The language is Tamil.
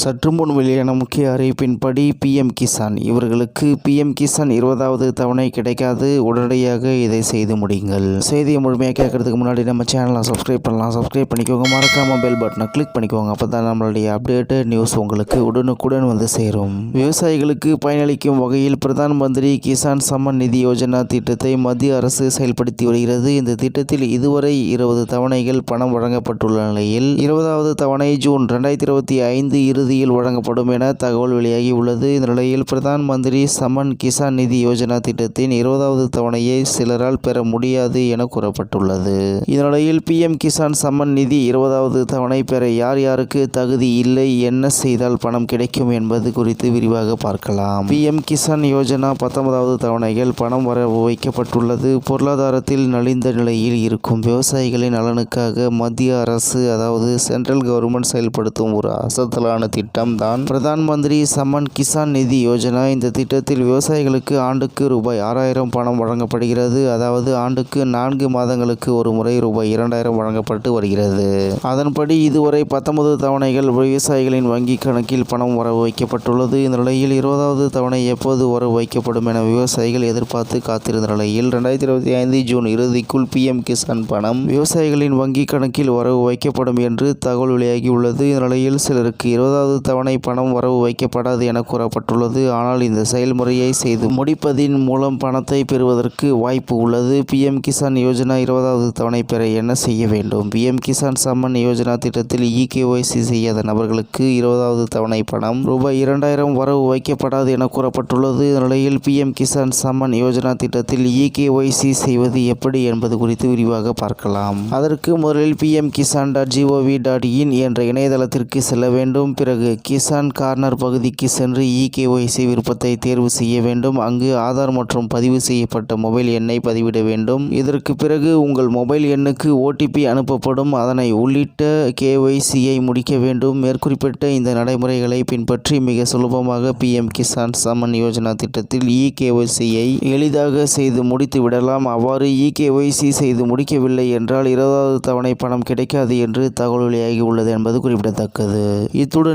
சற்று முன் வெளியான முக்கிய அறிவிப்பின்படி பிஎம் கிசான். இவர்களுக்கு பிஎம் கிசான் இருபதாவது தவணை கிடைக்காது. உடனடியாக இதை செய்து முடியுங்கள். செய்தியை முழுமையாக கேட்கறதுக்கு முன்னாடி நம்ம சேனலை சப்ஸ்கிரைப் பண்ணலாம். சப்ஸ்கிரைப் பண்ணிக்கோங்க. மறக்காம பெல் பட்டனை கிளிக் பண்ணிக்கோங்க. அப்போ தான் நம்மளுடைய அப்டேட்டட் நியூஸ் உங்களுக்கு உடனுக்குடன் வந்து சேரும். விவசாயிகளுக்கு பயனளிக்கும் வகையில் பிரதான் மந்திரி கிசான் சம்மன் நிதி யோஜனா திட்டத்தை மத்திய அரசு செயல்படுத்தி வருகிறது. இந்த திட்டத்தில் இதுவரை இருபது தவணைகள் பணம் வழங்கப்பட்டுள்ள நிலையில் இருபதாவது தவணை ஜூன் ரெண்டாயிரத்தி இருபத்தி ஐந்து இறுதியில் வழங்கப்படும் என தகவல் வெளியாகி உள்ளது. இந்த நிலையில் பிரதான் மந்திரி சமன் கிசான் நிதி யோஜனா திட்டத்தின் இருபதாவது தவணையை சிலரால் பெற முடியாது என கூறப்பட்டுள்ளது. இந்த நிலையில் பிஎம் கிசான் சமன் நிதி இருபதாவது தவணை பெற யார் யாருக்கு தகுதி இல்லை என்ன செய்தால் பணம் கிடைக்கும் என்பது குறித்து விரிவாக பார்க்கலாம். பிஎம் கிசான் யோஜனா பத்தொன்பதாவது தவணைகள் பணம் வர வைக்கப்பட்டுள்ளது. பொருளாதாரத்தில் நலிந்த நிலையில் இருக்கும் விவசாயிகளின் நலனுக்காக மத்திய அரசு அதாவது சென்ட்ரல் கவர்மெண்ட் செயல்படுத்தும் ஒரு அசத்தலான திட்டம் தான் பிரதான் மந்திரி சம்மன் கிசான் நிதி யோஜனா. இந்த திட்டத்தில் விவசாயிகளுக்கு ஆண்டுக்கு ரூபாய் ஆறாயிரம் பணம் வழங்கப்படுகிறது. அதாவது ஆண்டுக்கு நான்கு மாதங்களுக்கு ஒரு முறை ரூபாய் இரண்டாயிரம் வழங்கப்பட்டு வருகிறது. அதன்படி இதுவரை பத்தொன்பது தவணைகள் விவசாயிகளின் வங்கி கணக்கில் பணம் வரவு வைக்கப்பட்டுள்ளது இந்த நிலையில் இருபதாவது தவணை எப்போது வரவு வைக்கப்படும் என விவசாயிகள் எதிர்பார்த்து காத்திருந்த நிலையில் ரெண்டாயிரத்தி இருபத்தி ஐந்து ஜூன் இறுதிக்குள் பிஎம் கிசான் பணம் விவசாயிகளின் வங்கி கணக்கில் வரவு வைக்கப்படும் என்று தகவல் வெளியாகியுள்ளது. இந்த நிலையில் சிலருக்கு இருபதாவது தவணை பணம் வரவு வைக்கப்படாது என கூறப்பட்டுள்ளது. ஆனால் இந்த செயல்முறையை செய்து முடிப்பதின் மூலம் பணத்தை பெறுவதற்கு வாய்ப்பு உள்ளது. பிஎம் கிசான் யோஜனா இருபதாவது தவணை பெற என்ன செய்ய வேண்டும்? பிஎம் கிசான் சம்மன் யோஜனா திட்டத்தில் இகேஒய்சி செய்யாத நபர்களுக்கு இருபதாவது தவணை பணம் ரூபாய் இரண்டாயிரம் வரவு வைக்கப்படாது என கூறப்பட்டுள்ளது. நிலையில் பிஎம் கிசான் சம்மன் யோஜனா திட்டத்தில் இகேஒய்சி செய்வது எப்படி என்பது குறித்து விரிவாக பார்க்கலாம். அதற்கு முதலில் PM Kisan dot G O V dot in என்ற இணையதளத்திற்கு செல்ல வேண்டும். பிறகு கிசான் கார்னர் பகுதிக்கு சென்று இகேஒய்சி விருப்பத்தை தேர்வு செய்ய வேண்டும். அங்கு ஆதார் மற்றும் பதிவு செய்யப்பட்ட மொபைல் எண்ணை பதிவிட வேண்டும். இதற்கு பிறகு உங்கள் மொபைல் எண்ணுக்கு ஓடிபி அனுப்பப்படும். அதனை உள்ளிட்ட கேஒய்சியை முடிக்க வேண்டும். மேற்குறிப்பிட்ட இந்த நடைமுறைகளை பின்பற்றி மிக சுலபமாக பிஎம் கிசான் சம்மன் யோஜனா திட்டத்தில் இகேஒய்சியை எளிதாக செய்து முடித்து விடலாம். அவ்வாறு இகேஒய்சி செய்து முடிக்கவில்லை என்றால் இருபதாவது தவணை பணம் கிடைக்காது என்று தகவல் வெளியாகி உள்ளது என்பது குறிப்பிடத்தக்கது. இத்துடன்